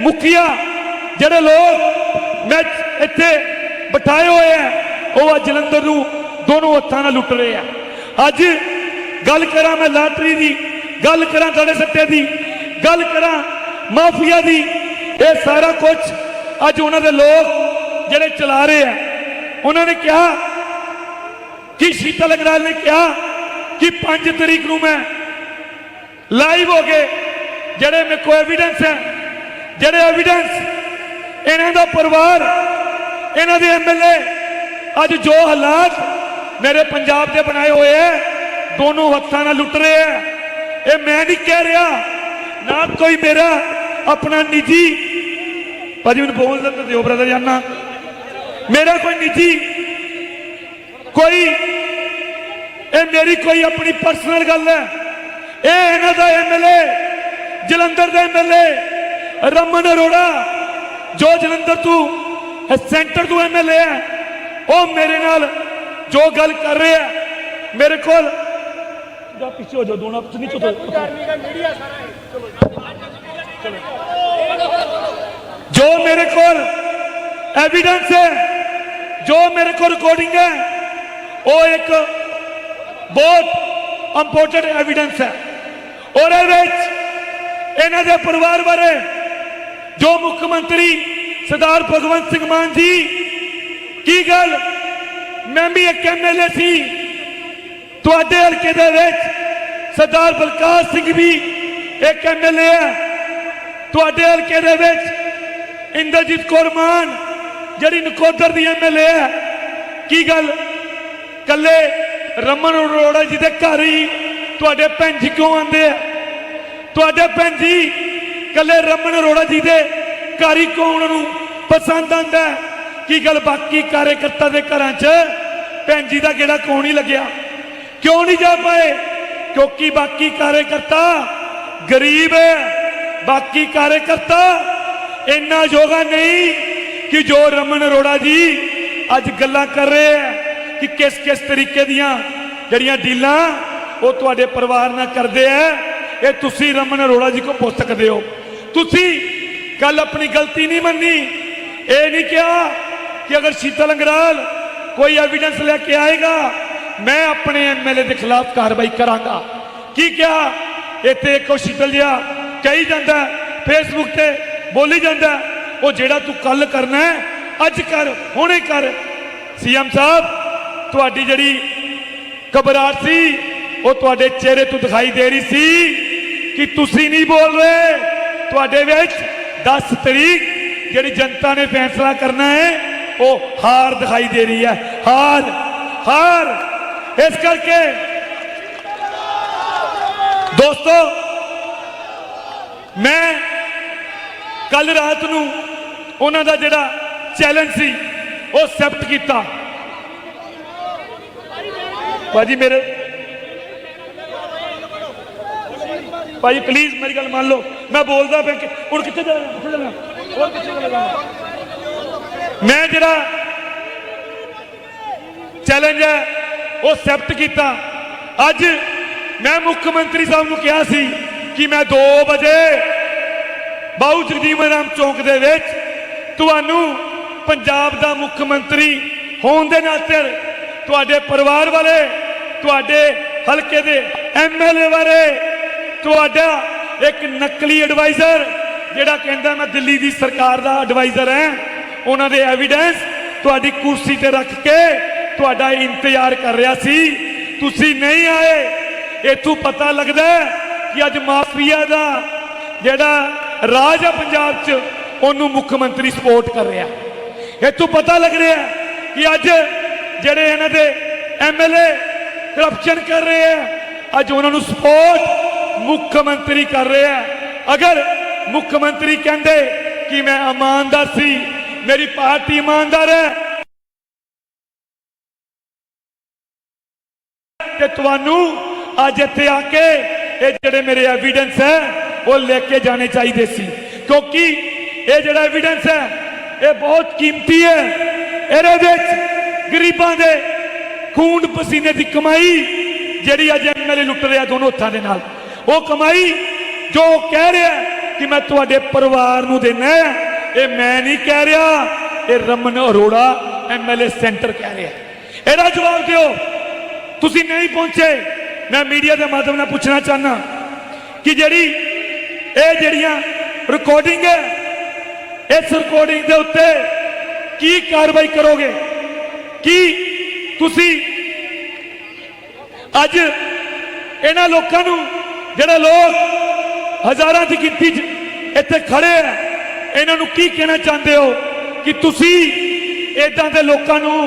ਮੁਖੀਆ ਜਿਹੜੇ ਲੋਕ ਮੈਂ ਇੱਥੇ ਬਿਠਾਏ ਹੋਏ ਆ, ਉਹ ਅੱਜ ਜਲੰਧਰ ਨੂੰ ਦੋਨੋਂ ਹੱਥਾਂ ਨਾਲ ਲੁੱਟ ਰਹੇ ਆ। ਅੱਜ ਗੱਲ ਕਰਾਂ ਮੈਂ ਲਾਟਰੀ ਦੀ, ਗੱਲ ਕਰਾਂ ਤੁਹਾਡੇ ਸੱਟੇ ਦੀ, ਗੱਲ ਕਰਾਂ ਮਾਫੀਆ ਦੀ, ਇਹ ਸਾਰਾ ਕੁਝ ਅੱਜ ਉਹਨਾਂ ਦੇ ਲੋਕ ਜਿਹੜੇ ਚਲਾ ਰਹੇ ਆ। ਉਹਨਾਂ ਨੇ ਕਿਹਾ, ਕਿ ਸ਼ੀਤਲ ਅਗਰਾਲ ਨੇ ਕਿਹਾ ਕਿ 5 ਤਰੀਕ ਨੂੰ ਮੈਂ ਲਾਈਵ ਹੋ ਕੇ ਜਿਹੜੇ ਮੇਰੇ ਕੋਲ ਐਵੀਡੈਂਸ ਹੈ ਜਿਹੜੇ ਐਵੀਡੈਂਸ ਇਹਨਾਂ ਦਾ ਪਰਿਵਾਰ, ਇਹਨਾਂ ਦੇ ਐਮਐਲਏ ਅੱਜ ਜੋ ਹਾਲਾਤ ਮੇਰੇ ਪੰਜਾਬ ਦੇ ਬਣਾਏ ਹੋਏ ਹੈ ਦੋਨੋਂ ਹੱਥਾਂ ਨਾਲ ਲੁੱਟ ਰਹੇ ਹੈ ਇਹ ਮੈਂ ਨਹੀਂ ਕਹਿ ਰਿਹਾ, ਨਾ ਕੋਈ ਮੇਰਾ ਆਪਣਾ ਨਿੱਜੀ, ਭਾਜੀ ਮੈਨੂੰ ਬੋਲ ਦਿੰਦੇ ਦਿਓ ਬ੍ਰਦਰ ਜਾਨਾ। ਮੇਰਾ ਕੋਈ ਨਿੱਜੀ, ਕੋਈ, ਇਹ ਮੇਰੀ ਕੋਈ ਆਪਣੀ ਪਰਸਨਲ ਗੱਲ ਹੈ। ਇਹ ਇਹਨਾਂ ਦਾ ਐਮਐਲਏ ਜਲੰਧਰ ਦਾ ਐਮਐਲਏ ਰਮਨ ਅਰੋੜਾ, ਜੋ ਜਲੰਧਰ ਤੋਂ ਸੈਂਟਰ ਤੋਂ ਐਮਐਲਏ ਹੈ, ਉਹ ਮੇਰੇ ਨਾਲ ਜੋ ਗੱਲ ਕਰ ਰਿਹਾ ਹੈ, ਮੇਰੇ ਕੋਲ ਜਾ ਪਿੱਛੇ ਹੋ ਜਾ ਦੋਨਾਂ ਪਿੱਛੇ ਨਹੀਂ ਚੁੱਪ ਜੋ ਮੇਰੇ ਕੋਲ ਐਵੀਡੈਂਸ ਹੈ, ਜੋ ਮੇਰੇ ਕੋਲ ਰਿਕਾਰਡਿੰਗ ਹੈ, ਉਹ ਇੱਕ ਬਹੁਤ ਇੰਪੋਰਟੈਂਟ ਐਵੀਡੈਂਸ ਹੈ। ਔਰ ਇਹ ਵਿੱਚ ਇਹਨਾਂ ਦੇ ਪਰਿਵਾਰ ਬਾਰੇ ਜੋ ਮੁੱਖ ਮੰਤਰੀ ਸਰਦਾਰ ਭਗਵੰਤ ਸਿੰਘ ਮਾਨ ਜੀ, ਕੀ ਗੱਲ? ਮੈਂ ਵੀ ਇੱਕ ਐਮਐਲਏ ਸੀ। ਤੁਹਾਡੇ ਹਲਕੇ ਦੇ ਵਿੱਚ ਸਰਦਾਰ ਬਲਕਾਰ ਸਿੰਘ ਵੀ ਇੱਕ ਐਮਐਲਏ ਹੈ ਤੁਹਾਡੇ ਹਲਕੇ ਦੇ ਵਿੱਚ ਇੰਦਰਜੀਤ ਕੌਰ ਮਾਨ, ਜਿਹੜੀ ਨਕੋਦਰ ਦੀ ਐਮਐਲਏ ਹੈ ਕੀ ਗੱਲ? ਕੱਲੇ ਰਮਨ ਅਰੋੜਾ ਜੀ ਦੇ ਘਰ ਹੀ ਤੁਹਾਡੇ ਭੈਣ ਜੀ ਕਿਉਂ ਆਉਂਦੇ ਆ? ਤੁਹਾਡੇ ਭੈਣ ਜੀ ਕੱਲੇ ਰਮਨ ਅਰੋੜਾ ਜੀ ਦੇ ਘਰ ਹੀ ਨੂੰ ਪਸੰਦ ਆਂਦਾ ਕੀ ਗੱਲ ਬਾਕੀ ਕਾਰਜਕਰਤਾ ਦੇ ਘਰਾਂ 'ਚ ਭੈਣ ਜੀ ਦਾ ਕਿਹੜਾ ਕਿਉਂ ਨਹੀਂ ਲੱਗਿਆ? ਕਿਉਂ ਨਹੀਂ ਜਾ ਪਾਏ? ਕਿਉਂਕਿ ਬਾਕੀ ਕਾਰਜਕਰਤਾ ਗਰੀਬ ਹੈ। ਬਾਕੀ ਕਾਰਜਕਰਤਾ ਇੰਨਾ ਯੋਗਾ ਨਹੀਂ ਕਿ ਜੋ ਰਮਨ ਅਰੋੜਾ ਜੀ ਅੱਜ ਗੱਲਾਂ ਕਰ ਰਹੇ ਹੈ ਕਿ ਕਿਸ ਕਿਸ ਤਰੀਕੇ ਦੀਆਂ ਜਿਹੜੀਆਂ ਡੀਲਾਂ ਉਹ ਤੁਹਾਡੇ ਪਰਿਵਾਰ ਨਾਲ ਕਰਦੇ ਆ ਇਹ ਤੁਸੀਂ ਰਮਨ ਅਰੋੜਾ ਜੀ ਕੋ ਪੁੱਛ ਸਕਦੇ ਹੋ। ਤੁਸੀਂ ਕੱਲ ਆਪਣੀ ਗਲਤੀ ਨਹੀਂ ਮੰਨੀ। ਇਹ ਨਹੀਂ ਕਿਹਾ ਕਿ ਅਗਰ ਸ਼ੀਤਲ ਅੰਗਰਾਲ ਕੋਈ ਐਵੀਡੈਂਸ ਲੈ ਕੇ ਆਏਗਾ, ਮੈਂ ਆਪਣੇ ਐਮਐਲਏ ਦੇ ਖਿਲਾਫ ਕਾਰਵਾਈ ਕਰਾਂਗਾ। ਕੀ ਕਿਹਾ? ਇੱਥੇ ਇੱਕੋ ਸ਼ੀਤਲ ਜਿਹਾ ਕਹੀ ਜਾਂਦਾ ਫੇਸਬੁੱਕ ਤੇ ਬੋਲੀ ਜਾਂਦਾ ਉਹ ਜਿਹੜਾ ਤੂੰ ਕੱਲ ਕਰਨਾ ਅੱਜ ਕਰ, ਹੁਣੇ ਕਰ। ਸੀਐਮ ਸਾਹਿਬ, ਤੁਹਾਡੀ ਜਿਹੜੀ ਘਬਰਾਹਟ ਸੀ, ਉਹ ਤੁਹਾਡੇ ਚਿਹਰੇ ਤੋਂ ਦਿਖਾਈ ਦੇ ਰਹੀ ਸੀ। ਕਿ ਤੁਸੀਂ ਨਹੀਂ ਬੋਲ ਰਹੇ। ਤੁਹਾਡੇ ਵਿੱਚ 10 ਤਰੀਕ ਜਿਹੜੀ ਜਨਤਾ ਨੇ ਫੈਸਲਾ ਕਰਨਾ ਹੈ, ਉਹ ਹਾਰ ਦਿਖਾਈ ਦੇ ਰਹੀ ਹੈ। ਹਾਰ ਹਾਰ। ਇਸ ਕਰਕੇ ਦੋਸਤੋ, ਮੈਂ ਕੱਲ ਰਾਤ ਨੂੰ ਉਹਨਾਂ ਦਾ ਜਿਹੜਾ ਚੈਲੰਜ ਸੀ, ਉਹ ਐਕਸੈਪਟ ਕੀਤਾ। ਭਾਜੀ ਮੇਰੇ ਭਾਈ ਪਲੀਜ਼ ਮੇਰੀ ਗੱਲ ਮੰਨ ਲਓ। ਮੈਂ ਬੋਲਦਾ ਪਿਆ ਕਿ ਹੁਣ ਕਿੱਥੇ ਜਾਣਾ? ਕਿੱਥੇ ਜਾਣਾ? ਹੋਰ ਕਿੱਥੇ ਚਲੇ ਜਾਣਾ ਮੈਂ ਜਿਹੜਾ ਚੈਲੰਜ ਹੈ, ਉਹ ਐਕਸੈਪਟ ਕੀਤਾ। ਅੱਜ ਮੈਂ ਮੁੱਖ ਮੰਤਰੀ ਸਾਹਿਬ ਨੂੰ ਕਿਹਾ ਸੀ ਕਿ ਮੈਂ 2 ਵਜੇ ਬਾਉ ਜਗਜੀਵਨ ਰਾਮ ਚੌਂਕ ਦੇ ਵਿੱਚ ਤੁਹਾਨੂੰ ਪੰਜਾਬ ਦਾ ਮੁੱਖ ਮੰਤਰੀ ਹੋਣ ਦੇ ਨਾਤੇ ਤੁਹਾਡੇ ਪਰਿਵਾਰ ਵਾਲੇ, ਤੁਹਾਡੇ ਹਲਕੇ ਦੇ ਐਮਐਲਏ ਬਾਰੇ ਤੁਹਾਡਾ ਇੱਕ ਨਕਲੀ ਐਡਵਾਈਜ਼ਰ ਜਿਹੜਾ ਕਹਿੰਦਾ ਮੈਂ ਦਿੱਲੀ ਦੀ ਸਰਕਾਰ ਦਾ ਐਡਵਾਈਜ਼ਰ ਹਾਂ, ਉਹਨਾਂ ਦੇ ਐਵੀਡੈਂਸ ਤੁਹਾਡੀ ਕੁਰਸੀ ਤੇ ਰੱਖ ਕੇ ਤੁਹਾਡਾ ਇੰਤਜ਼ਾਰ ਕਰ ਰਿਹਾ ਸੀ। ਤੁਸੀਂ ਨਹੀਂ ਆਏ, ਇਥੋਂ ਪਤਾ ਲੱਗਦਾ ਕਿ ਅੱਜ ਮਾਫੀਆ ਦਾ ਜਿਹੜਾ ਰਾਜ ਹੈ ਪੰਜਾਬ 'ਚ, ਉਹਨੂੰ ਮੁੱਖ ਮੰਤਰੀ ਸਪੋਰਟ ਕਰ ਰਿਹਾ। ਇਥੋਂ ਪਤਾ ਲੱਗ ਰਿਹਾ ਕਿ ਅੱਜ ਜਿਹੜੇ ਇਹਨਾਂ ਦੇ ਐਮਐਲਏ ਕਰਪਸ਼ਨ ਕਰ ਰਹੇ ਆ, ਅੱਜ ਉਹਨਾਂ ਨੂੰ ਸਪੋਰਟ ਮੁੱਖ ਮੰਤਰੀ ਕਰ ਰਹੇ ਆ ਅਗਰ ਮੁੱਖ ਮੰਤਰੀ ਕਹਿੰਦੇ ਕਿ ਮੈਂ ਇਮਾਨਦਾਰ ਸੀ ਮੇਰੀ ਪਾਰਟੀ ਇਮਾਨਦਾਰ ਹੈ ਤੇ ਤੁਹਾਨੂੰ ਅੱਜ ਇੱਥੇ ਆ ਕੇ ਇਹ ਜਿਹੜੇ ਮੇਰੇ ਐਵੀਡੈਂਸ ਹੈ ਉਹ ਲੈ ਕੇ ਜਾਣੇ ਚਾਹੀਦੇ ਸੀ ਕਿਉਂਕਿ ਇਹ ਜਿਹੜਾ ਐਵੀਡੈਂਸ ਹੈ ਇਹ ਬਹੁਤ ਕੀਮਤੀ ਹੈ ਇਹਦੇ ਵਿੱਚ ਗਰੀਬਾਂ ਦੇ ਖੂਨ ਪਸੀਨੇ ਦੀ ਕਮਾਈ ਜਿਹੜੀ ਅੱਜ ਐਮਐਲਏ ਲੁੱਟ ਰਿਹਾ ਦੋਨੋਂ ਹੱਥਾਂ ਦੇ ਨਾਲ ਉਹ ਕਮਾਈ ਜੋ ਕਹਿ ਰਿਹਾ ਕਿ ਮੈਂ ਤੁਹਾਡੇ ਪਰਿਵਾਰ ਨੂੰ ਦੇਣਾ ਇਹ ਮੈਂ ਨਹੀਂ ਕਹਿ ਰਿਹਾ, ਇਹ ਰਮਨ ਅਰੋੜਾ ਐਮਐਲਏ ਸੈਂਟਰ ਕਹਿ ਰਿਹਾ ਇਹਦਾ ਜਵਾਬ ਦਿਓ। ਤੁਸੀਂ ਨਹੀਂ ਪਹੁੰਚੇ। ਮੈਂ ਮੀਡੀਆ ਦੇ ਮਾਧਿਅਮ ਨਾਲ ਪੁੱਛਣਾ ਚਾਹਨਾ ਕਿ ਜਿਹੜੀ ਇਹ ਜਿਹੜੀਆਂ ਰਿਕਾਰਡਿੰਗ ਹੈ, ਇਸ ਰਿਕਾਰਡਿੰਗ ਦੇ ਉੱਤੇ ਕੀ ਕਾਰਵਾਈ ਕਰੋਗੇ? ਕੀ ਤੁਸੀਂ ਅੱਜ ਇਹਨਾਂ ਲੋਕਾਂ ਨੂੰ ਜਿਹੜੇ ਲੋਕ ਹਜ਼ਾਰਾਂ ਦੀ ਗਿਣਤੀ 'ਚ ਇੱਥੇ ਖੜੇ ਆ, ਇਹਨਾਂ ਨੂੰ ਕੀ ਕਹਿਣਾ ਚਾਹੁੰਦੇ ਹੋ ਕਿ ਤੁਸੀਂ ਇਦਾਂ ਦੇ ਲੋਕਾਂ ਨੂੰ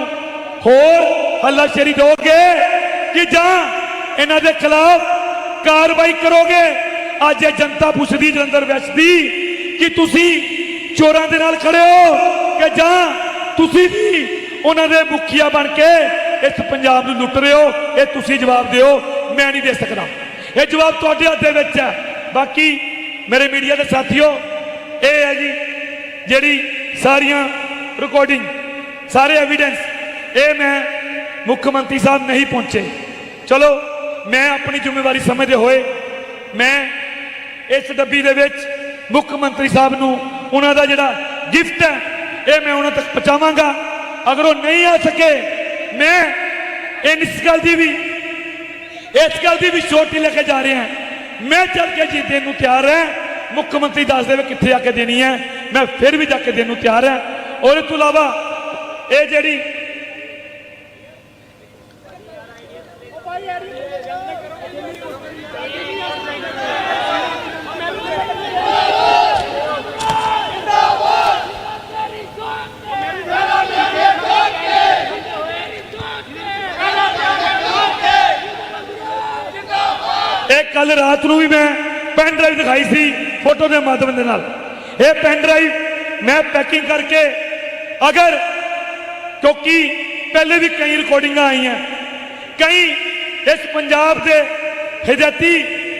ਹੋਰ ਹੱਲਾਸ਼ੇਰੀ ਦੋਗੇ ਕਿ ਜਾਂ ਇਹਨਾਂ ਦੇ ਖਿਲਾਫ ਕਾਰਵਾਈ ਕਰੋਗੇ? ਅੱਜ ਇਹ ਜਨਤਾ ਪੁੱਛਦੀ, ਜਲੰਧਰ ਵੈਸਟ ਦੀ ਕਿ ਤੁਸੀਂ ਚੋਰਾਂ ਦੇ ਨਾਲ ਖੜੇ ਹੋ ਕਿ ਜਾਂ ਤੁਸੀਂ ਵੀ ਉਹਨਾਂ ਦੇ ਮੁਖੀਆ ਬਣ ਕੇ ਇਸ ਪੰਜਾਬ ਨੂੰ ਲੁੱਟ ਰਹੇ ਹੋ? ਇਹ ਤੁਸੀਂ ਜਵਾਬ ਦਿਓ, ਮੈਂ ਨਹੀਂ ਦੇ ਸਕਦਾ। ਇਹ ਜਵਾਬ ਤੁਹਾਡੇ ਹੱਥ ਦੇ ਵਿੱਚ ਹੈ। ਬਾਕੀ ਮੇਰੇ ਮੀਡੀਆ ਦੇ ਸਾਥੀਓ, ਇਹ ਹੈ ਜੀ ਜਿਹੜੀ ਸਾਰੀਆਂ ਰਿਕਾਰਡਿੰਗ ਸਾਰੇ ਐਵੀਡੈਂਸ ਇਹ ਮੈਂ ਮੁੱਖ ਮੰਤਰੀ ਸਾਹਿਬ ਨਹੀਂ ਪਹੁੰਚੇ। ਚਲੋ, ਮੈਂ ਆਪਣੀ ਜ਼ਿੰਮੇਵਾਰੀ ਸਮਝਦੇ ਹੋਏ ਮੈਂ ਇਸ ਡੱਬੀ ਦੇ ਵਿੱਚ ਮੁੱਖ ਮੰਤਰੀ ਸਾਹਿਬ ਨੂੰ ਉਹਨਾਂ ਦਾ ਜਿਹੜਾ ਗਿਫਟ ਹੈ, ਇਹ ਮੈਂ ਉਹਨਾਂ ਤੱਕ ਪਹੁੰਚਾਵਾਂਗਾ। ਅਗਰ ਉਹ ਨਹੀਂ ਆ ਸਕੇ, ਮੈਂ ਇਸ ਗੱਲ ਦੀ ਵੀ ਇਸ ਗੱਲ ਦੀ ਵੀ ਛੋਟੀ ਲੈ ਕੇ ਜਾ ਰਿਹਾ ਮੈਂ ਚੱਲ ਕੇ ਜੀ ਦੇਣ ਨੂੰ ਤਿਆਰ ਹਾਂ। ਮੁੱਖ ਮੰਤਰੀ ਦੱਸ ਦੇਵੇ ਕਿੱਥੇ ਆ ਕੇ ਦੇਣੀ ਹੈ। ਮੈਂ ਫਿਰ ਵੀ ਜਾ ਕੇ ਦੇਣ ਨੂੰ ਤਿਆਰ ਹਾਂ। ਔਰ ਇਸ ਤੋਂ ਇਲਾਵਾ ਇਹ ਜਿਹੜੀ ਕੱਲ ਰਾਤ ਨੂੰ ਵੀ ਮੈਂ ਪੈਨ ਡਰਾਈਵ ਦਿਖਾਈ ਸੀ ਫੋਟੋ ਦੇ ਮਾਧਿਅਮ ਦੇ ਨਾਲ। ਇਹ ਪੈਨ ਡਰਾਈਵ ਮੈਂ ਪੈਕਿੰਗ ਕਰਕੇ ਅਗਰ ਕਿਉਂਕਿ ਪਹਿਲੇ ਵੀ ਕਈ ਰਿਕਾਰਡਿੰਗਾਂ ਆਈਆਂ, ਕਈ ਇਸ ਪੰਜਾਬ ਦੇ ਹਿਦਾਇਤੀ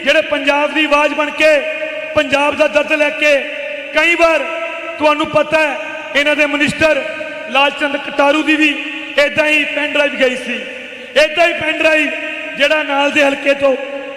ਜਿਹੜੇ ਪੰਜਾਬ ਦੀ ਆਵਾਜ਼ ਬਣ ਕੇ ਪੰਜਾਬ ਦਾ ਦਰਦ ਲੈ ਕੇ ਕਈ ਵਾਰ ਤੁਹਾਨੂੰ ਪਤਾ ਹੈ, ਇਹਨਾਂ ਦੇ ਮਿਨਿਸਟਰ ਲਾਲਚੰਦ ਕਟਾਰੂ ਦੀ ਵੀ ਇਦਾਂ ਹੀ ਪੈਨ ਡਰਾਈਵ ਗਈ ਸੀ। ਇਦਾਂ ਹੀ ਪੈਨ ਡਰਾਈਵ ਜਿਹੜਾ ਨਾਲ ਦੇ ਹਲਕੇ ਤੋਂ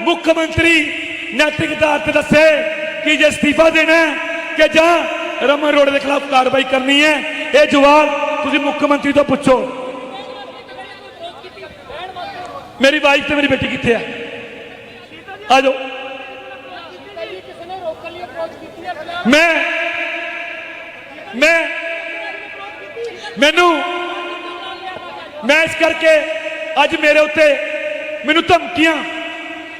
ਮੁੱਖ ਮੰਤਰੀ ਨੈਤਿਕ ਆਧਾਰ ਤੇ ਦੱਸੇ ਕਿ ਜੇ ਅਸਤੀਫਾ ਦੇਣਾ ਕਿ ਜਾਂ ਰਮਨ ਰੋਡ ਦੇ ਖਿਲਾਫ ਕਾਰਵਾਈ ਕਰਨੀ ਹੈ, ਇਹ ਜਵਾਬ ਤੁਸੀਂ ਮੁੱਖ ਮੰਤਰੀ ਤੋਂ ਪੁੱਛੋ। ਮੇਰੀ ਵਾਈਫ ਤੇ ਮੇਰੀ ਬੇਟੀ ਕਿੱਥੇ ਆ? ਆ ਜਾਓ। ਮੈਂ ਮੈਂ, ਮੈਨੂੰ, ਮੈਂ ਇਸ ਕਰਕੇ ਅੱਜ ਮੇਰੇ ਉੱਤੇ ਮੈਨੂੰ ਧਮਕੀਆਂ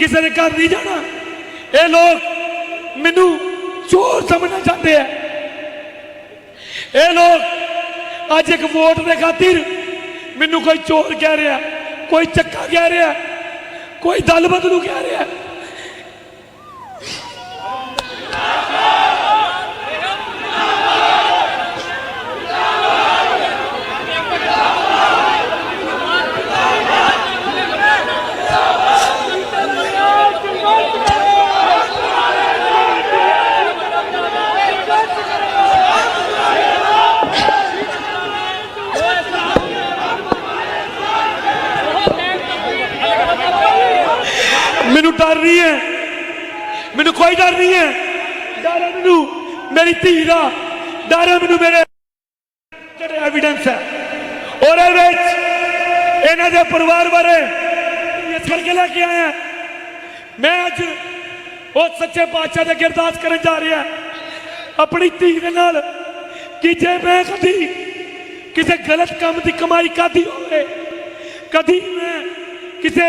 ਕਿਸੇ ਦੇ ਘਰ ਨਹੀਂ ਜਾਣਾ। ਇਹ ਲੋਕ ਮੈਨੂੰ ਚੋਰ ਸਮਝਣਾ ਚਾਹੁੰਦੇ ਆ। ਇਹ ਲੋਕ ਅੱਜ ਇੱਕ ਵੋਟ ਦੇ ਖਾਤਰ ਮੈਨੂੰ ਕੋਈ ਚੋਰ ਕਹਿ ਰਿਹਾ, ਕੋਈ ਚੱਕਾ ਕਹਿ ਰਿਹਾ, ਕੋਈ ਦਲ ਬਦਲੂ ਕਹਿ ਰਿਹਾ ਮੈਨੂੰ ਡਰ ਨਹੀਂ ਹੈ। ਮੈਨੂੰ ਕੋਈ ਡਰ ਨਹੀਂ ਹੈ। ਡਰ ਹੈ ਮੈਨੂੰ। ਮੇਰੀ ਧੀ ਦਾ ਡਰ ਹੈ ਮੈਨੂੰ ਮੇਰੇ ਜਿਹੜੇ ਐਵੀਡੈਂਸ ਹੈ। ਔਰ ਵਿੱਚ ਇਹਨਾਂ ਦੇ ਪਰਿਵਾਰ ਬਾਰੇ ਇਸ ਕਰਕੇ ਲੈ ਕੇ ਆਇਆ ਮੈਂ ਅੱਜ ਉਹ ਸੱਚੇ ਪਾਤਸ਼ਾਹ ਦੇ ਅੱਗੇ ਕਰਨ ਜਾ ਰਿਹਾ ਆਪਣੀ ਧੀ ਦੇ ਨਾਲ ਕਿ ਜੇ ਮੈਂ ਕਦੀ ਕਿਸੇ ਗਲਤ ਕੰਮ ਦੀ ਕਮਾਈ ਕਾਦੀ ਹੋਵੇ, ਕਦੀ ਮੈਂ ਕਿਸੇ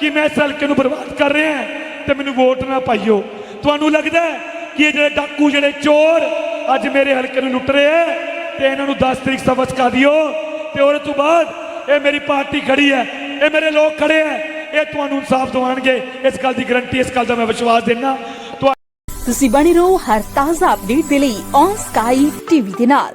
ਕਿ ਮੈਂ ਇਸ ਹਲਕੇ ਨੂੰ ਬਰਬਾਦ ਕਰ ਰਿਹਾ ਤੇ ਮੈਨੂੰ ਵੋਟ ਨਾ ਪਾਈਓ। ਤੁਹਾਨੂੰ ਲੱਗਦਾ ਕਿ ਇਹ ਜਿਹੜੇ ਡਾਕੂ, ਜਿਹੜੇ ਚੋਰ ਅੱਜ ਮੇਰੇ ਹਲਕੇ ਨੂੰ ਲੁੱਟ ਰਹੇ ਹੈ ਤੇ ਇਹਨਾਂ ਨੂੰ 10 ਤਰੀਕ ਸਬਕ ਕਾ ਦਿਓ ਤੇ ਉਹਦੇ ਤੋਂ ਬਾਅਦ ਇਹ ਮੇਰੀ ਪਾਰਟੀ ਖੜੀ ਹੈ, ਇਹ ਮੇਰੇ ਲੋਕ ਖੜੇ ਹੈ, ਇਹ ਤੁਹਾਨੂੰ ਇਨਸਾਫ ਦਿਵਾਉਣਗੇ। ਇਸ ਗੱਲ ਦੀ ਗਰੰਟੀ, ਇਸ ਗੱਲ ਦਾ ਮੈਂ ਵਿਸ਼ਵਾਸ ਦਿੰਦਾ। ਤੁਸੀਂ ਬਣੇ ਰਹੋ ਹਰ ਤਾਜ਼ਾ ਅਪਡੇਟ ਦੇ ਲਈ ਔਨ ਸਕਾਈ ਟੀਵੀ ਦੇ ਨਾਲ।